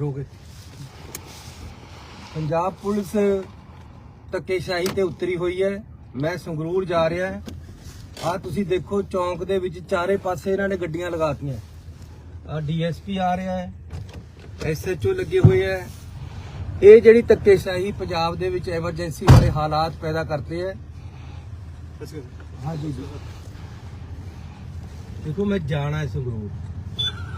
ਰੋਕੇ ਪੰਜਾਬ ਪੁਲਿਸ ਧੱਕੇਸ਼ਾਹੀ ਤੇ ਉਤਰੀ ਹੋਈ ਹੈ। ਮੈਂ ਸੰਗਰੂਰ ਜਾ ਰਿਹਾ ਹਾਂ। ਆ ਤੁਸੀਂ ਦੇਖੋ ਚੌਂਕ ਦੇ ਵਿੱਚ ਚਾਰੇ ਪਾਸੇ ਇਹਨਾਂ ਨੇ ਗੱਡੀਆਂ ਲਗਾਤੀਆਂ। ਆ ਡੀਐਸਪੀ ਆ ਰਿਹਾ ਹੈ ਐਸਐਚਓ ਲੱਗੇ ਹੋਏ ਹੈ। ਇਹ ਜਿਹੜੀ ਧੱਕੇਸ਼ਾਹੀ ਪੰਜਾਬ ਦੇ ਵਿੱਚ ਐਮਰਜੈਂਸੀ ਵਾਲੇ ਹਾਲਾਤ ਪੈਦਾ ਕਰਤੇ ਹੈ। ਹਾਂ ਜੀ ਜੀ ਦੇਖੋ ਮੈਂ ਜਾਣਾ ਹੈ ਸੰਗਰੂਰ।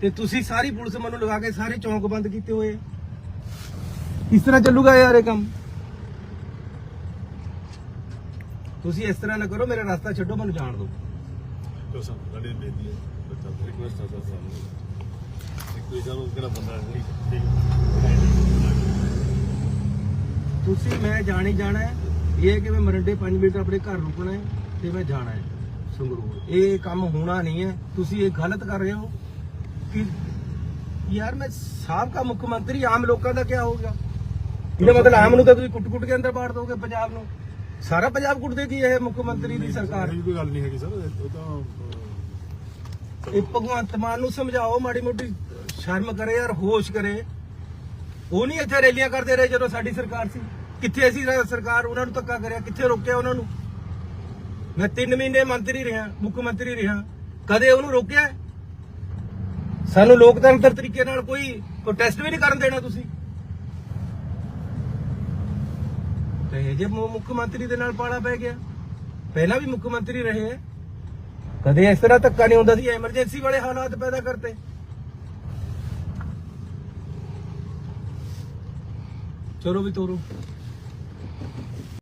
ਤੇ ਤੁਸੀਂ ਸਾਰੀ ਪੁਲਿਸ ਮੈਨੂੰ ਲਗਾ ਕੇ ਸਾਰੇ ਚੌਂਕ ਬੰਦ ਕੀਤੇ ਹੋਏ ਆ। ਕਿਸ ਤਰ੍ਹਾਂ ਚੱਲੂਗਾ ਯਾਰ ਇਹ ਕੰਮ? ਤੁਸੀਂ ਇਸ ਤਰ੍ਹਾਂ ਨਾ ਕਰੋ ਮੇਰਾ ਰਸਤਾ ਛੱਡੋ ਮੈਨੂੰ ਜਾਣ ਦਿਓ। ਤੋ ਸਰ? ਸਾਡੇ ਬੇਦੀ ਹੈ। ਬੱਚਾ ਰਿਕੁਐਸਟ ਹੈ ਸਰ ਸਾਨੂੰ ਇੱਕ ਕੋਈ ਜਾਨੋ ਕਿਹੜਾ ਬੰਦਾ ਨਹੀਂ ਠੀਕ ਤੁਸੀਂ ਮੈਂ ਜਾਣੀ ਜਾਣਾ ਹੈ। ਇਹ ਕਿ ਮੈਂ ਮਰੰਡੇ 5 ਮਿੰਟ ਆਪਣੇ ਘਰ ਰੁਕਣਾ ਹੈ ਤੇ ਮੈਂ ਜਾਣਾ ਹੈ ਸੰਗਰੂਰ। ਇਹ ਕੰਮ ਹੋਣਾ ਨਹੀਂ ਹੈ। ਤੁਸੀਂ ਇਹ ਗਲਤ ਕਰ ਰਹੇ ਹੋ। ਕਿ ਯਾਰ ਮੈਂ ਸਾਬਕਾ ਮੁੱਖ ਮੰਤਰੀ ਆਮ ਲੋਕਾਂ ਦਾ ਕੀ ਹੋਊਗਾ ਇਹਦਾ ਮਤਲਬ ਆਮ ਨੂੰ ਤਾਂ ਤੁਸੀਂ ਕੁੱਟ-ਕੁੱਟ ਕੇ ਅੰਦਰ ਬਾੜ ਦੋਗੇ ਪੰਜਾਬ ਨੂੰ। ਸਾਰਾ ਪੰਜਾਬ ਕੁੱਟ ਦੇਗੀ ਇਹ ਮੁੱਖ ਮੰਤਰੀ ਦੀ ਸਰਕਾਰ? ਇਹ ਕੋਈ ਗੱਲ ਨਹੀਂ ਹੈਗੀ ਸਰ ਉਹ ਤਾਂ ਇਹ ਭਗਵੰਤ ਮਾਨ ਨੂੰ ਸਮਝਾਓ ਮਾੜੀ ਮੋਟੀ ਸ਼ਰਮ ਕਰੇ ਯਾਰ ਹੋਸ਼ ਕਰੇ। ਉਹ ਨਹੀਂ ਇੱਥੇ ਰੈਲੀਆਂ ਕਰਦੇ ਰਹੇ ਜਦੋਂ ਸਾਡੀ ਸਰਕਾਰ ਸੀ। ਕਿੱਥੇ ਅਸੀਂ ਸਰਕਾਰ ਉਹਨਾਂ ਨੂੰ ਧੱਕਾ ਕਰਿਆ ਕਿੱਥੇ ਰੋਕਿਆ ਉਹਨਾਂ ਨੂੰ? ਮੈਂ 3 ਮਹੀਨੇ ਮੰਤਰੀ ਰਿਹਾ ਮੁੱਖ ਮੰਤਰੀ ਰਿਹਾ। ਕਦੇ ਉਹਨੂੰ ਰੋਕਿਆ? ਸਾਨੂੰ ਲੋਕਤੰਤਰ ਤਰੀਕੇ ਨਾਲ ਕੋਈ ਪ੍ਰੋਟੈਸਟ ਵੀ ਨਹੀਂ ਕਰਨ ਦੇਣਾ ਤੁਸੀਂ। ਤੇ ਜੇ ਮੁੱਖ ਮੰਤਰੀ ਦੇ ਨਾਲ ਪਾਲਾ ਪੈ ਗਿਆ। ਪਹਿਲਾਂ ਵੀ ਮੁੱਖ ਮੰਤਰੀ ਰਹੇ ਹੈ ਕਦੇ ਇਸ ਤਰ੍ਹਾਂ ਧੱਕਾ ਨਹੀਂ ਹੁੰਦਾ ਸੀ ਐਮਰਜੈਂਸੀ ਵਾਲੇ ਹਾਲਾਤ ਪੈਦਾ ਕਰਤੇ। ਚਲੋ ਵੀ ਤੋਰੋ।